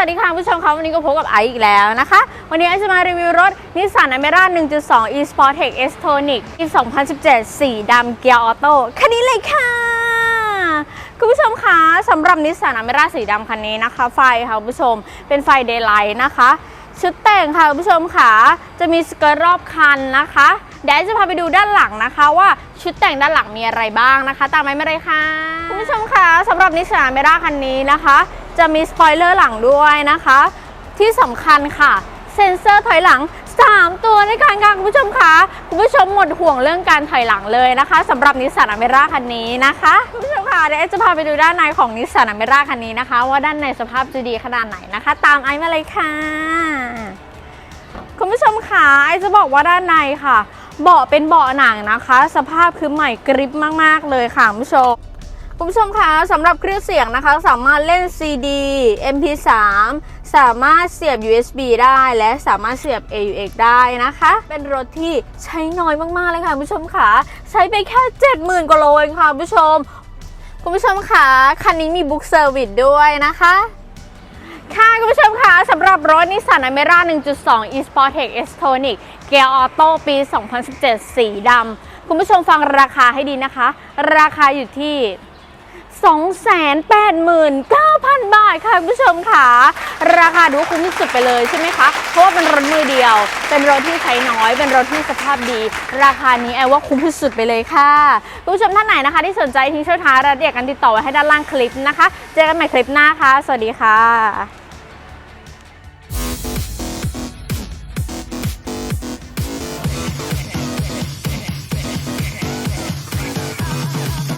วัสดีค่ะคุณผู้ชมครับวันนี้ก็พบกับไอซ์อีกแล้วนะคะ วันนี้ไอซ์จะมารีวิวรถนิสสันอเมร่า1.2 e Sportec S Tonic ปี2017 สีดำเกียร์ออโต้คันนี้เลยค่ะ คุณผู้ชมคะสำหรับนิสสันอเมร่าสีดำคันนี้นะคะ ไฟค่ะคุณผู้ชมเป็นไฟเดย์ไลท์นะคะ ชุดแต่งค่ะคุณผู้ชมค่ะจะมีสเกิร์ตรอบคันนะคะเดี๋ยวไอซ์จะพาไปดูด้านหลังนะคะ ว่าชุดแต่งด้านหลังมีอะไรบ้างนะคะ ตามไอซ์มาเลยค่ะ คุณผู้ชมคะสำหรับนิสสันอเมร่าคันนี้นะคะ จะมีสปอยเลอร์หลังด้วยนะคะ ที่สำคัญค่ะ เซ็นเซอร์ถอยหลัง 3 ตัวในการค่ะคุณผู้ชมคะคุณผู้ชมหมดห่วงเรื่องการถอยหลังเลยนะคะสำหรับนิสสันอเมร่าคันนี้นะคะคุณผู้ชมคะเดี๋ยวเอ๊จะพาไปดูด้านในของนิสสันอเมร่าคันนี้นะคะ ว่าด้านในสภาพจะดีขนาดไหนนะคะ ตามไอซ์มาเลยค่ะคุณผู้ชมคะไอซ์จะบอกว่าด้านในค่ะเบาะเป็นเบาะหนังนะคะ สภาพคือใหม่กริบมาก ๆ เลยค่ะคุณผู้ชม คุณผู้ชมคะสำหรับเครื่องเสียงนะคะ สามารถเล่น CD MP3 สามารถเสียบ USB ได้และสามารถเสียบ AUX ได้นะคะ เป็นรถที่ใช้น้อยมากๆเลยค่ะคุณผู้ชมค่ะใช้ไปแค่ 70,000กว่าโลเองค่ะคุณผู้ชม คุณผู้ชมคะคันนี้มีบุ๊กเซอร์วิสด้วยนะคะค่ะคุณผู้ชมคะสำหรับรถนิสสันอเมร่า1.2 e-sport tech s tonic เกียร์ออโต้ปี 2017 สีดำคุณผู้ชมฟังราคาให้ดีนะคะ ราคาอยู่ที่ 289,000 บาทค่ะคุณผู้ชมค่ะ ราคาดูคุ้มที่สุดไปเลยใช่ไหมคะ เพราะว่าเป็นรถมือเดียว เป็นรถที่ใช้น้อย เป็นรถที่สภาพดี ราคานี้แอลว่าคุ้มที่สุดไปเลยค่ะคุณผู้ชมท่านไหนนะคะ ที่สนใจทิ้งช่องทารายละเอียดกันติดต่อไว้ให้ด้านล่างคลิปนะคะ เจอกันใหม่คลิปหน้าค่ะ สวัสดีค่ะ